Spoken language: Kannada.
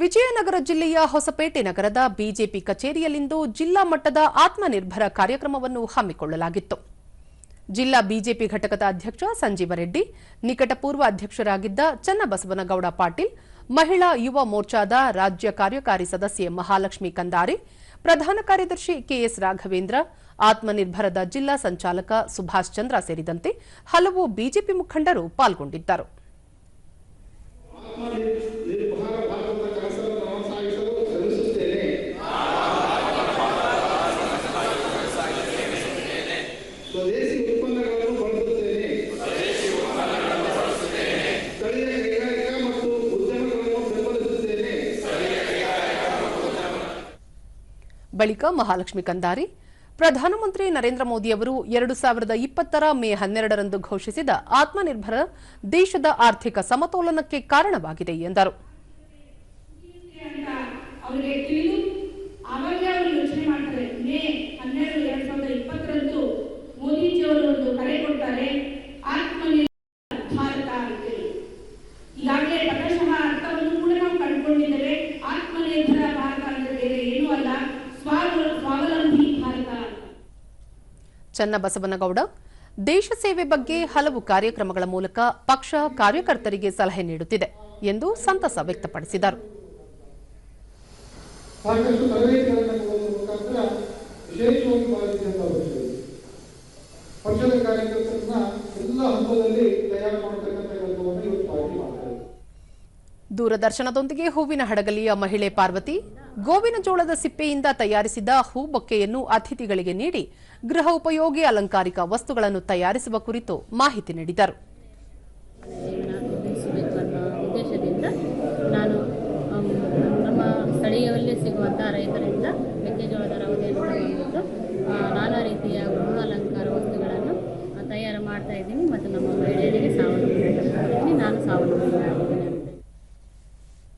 ವಿಜಯನಗರ ಜಿಲ್ಲೆಯ ಹೊಸಪೇಟೆ ನಗರದ ಬಿಜೆಪಿ ಕಚೇರಿಯಲ್ಲಿಂದು ಜಿಲ್ಲಾ ಮಟ್ಟದ ಆತ್ಮನಿರ್ಭರ ಕಾರ್ಯಕ್ರಮವನ್ನು ಹಮ್ಮಿಕೊಳ್ಳಲಾಗಿತ್ತು. ಜಿಲ್ಲಾ ಬಿಜೆಪಿ ಘಟಕದ ಅಧ್ಯಕ್ಷ ಸಂಜೀವ ರೆಡ್ಡಿ ನಿಕಟಪೂರ್ವ ಅಧ್ಯಕ್ಷರಾಗಿದ್ದ ಚನ್ನಬಸವನಗೌಡ ಪಾಟೀಲ್, ಮಹಿಳಾ ಯುವ ಮೋರ್ಚಾದ ರಾಜ್ಯ ಕಾರ್ಯಕಾರಿ ಸದಸ್ಯೆ ಮಹಾಲಕ್ಷ್ಮಿ ಕಂದಾರಿ, ಪ್ರಧಾನ ಕಾರ್ಯದರ್ಶಿ ಕೆಎಸ್ ರಾಘವೇಂದ್ರ, ಆತ್ಮನಿರ್ಭರದ ಜಿಲ್ಲಾ ಸಂಚಾಲಕ ಸುಭಾಷ್ ಚಂದ್ರ ಸೇರಿದಂತೆ ಹಲವು ಬಿಜೆಪಿ ಮುಖಂಡರು ಪಾಲ್ಗೊಂಡಿದ್ದರು. ಬಳಿಕ ಮಹಾಲಕ್ಷ್ಮಿ ಕಂದಾರಿ, ಪ್ರಧಾನಮಂತ್ರಿ ನರೇಂದ್ರ ಮೋದಿ ಅವರು ಎರಡು ಸಾವಿರದ ಇಪ್ಪತ್ತರ ಮೇ ಹನ್ನೆರಡರಂದು ಘೋಷಿಸಿದ ಆತ್ಮನಿರ್ಭರ ದೇಶದ ಆರ್ಥಿಕ ಸಮತೋಲನಕ್ಕೆ ಕಾರಣವಾಗಿದೆ ಎಂದರು. ಚನ್ನಬಸವನಗೌಡ, ದೇಶ ಸೇವೆ ಬಗ್ಗೆ ಹಲವು ಕಾರ್ಯಕ್ರಮಗಳ ಮೂಲಕ ಪಕ್ಷ ಕಾರ್ಯಕರ್ತರಿಗೆ ಸಲಹೆ ನೀಡುತ್ತಿದೆ ಎಂದು ಸಂತಸ ವ್ಯಕ್ತಪಡಿಸಿದರು. ಪಕ್ಷದ ಕಾರ್ಯಕರ್ತರನ್ನ ಎಲ್ಲ ಹಂತದಲ್ಲಿ ತಯಾರು ಮಾಡತಕ್ಕಂಥ ದೂರದರ್ಶನದೊಂದಿಗೆ ಹೂವಿನ ಹಡಗಲಿಯ ಮಹಿಳೆ ಪಾರ್ವತಿ, ಗೋವಿನ ಜೋಳದ ಸಿಪ್ಪೆಯಿಂದ ತಯಾರಿಸಿದ ಹೂ ಬೊಕ್ಕೆಯನ್ನು ಅತಿಥಿಗಳಿಗೆ ನೀಡಿ ಗೃಹ ಉಪಯೋಗಿ ಅಲಂಕಾರಿಕ ವಸ್ತುಗಳನ್ನು ತಯಾರಿಸುವ ಕುರಿತು ಮಾಹಿತಿ ನೀಡಿದರು. ನಾನು ನಮ್ಮ ಸಿಗುವಂಥ ರೈತರಿಂದ ಮೆಕ್ಕೆಜೋಳದ ನಾನಾ ರೀತಿಯ ಅಲಂಕಾರ ವಸ್ತುಗಳನ್ನು ತಯಾರು ಮಾಡ್ತಾ ಇದ್ದೀನಿ ಮತ್ತು ನಮ್ಮ ಮಹಿಳೆಯರಿಗೆ ಸಾವನ್ನ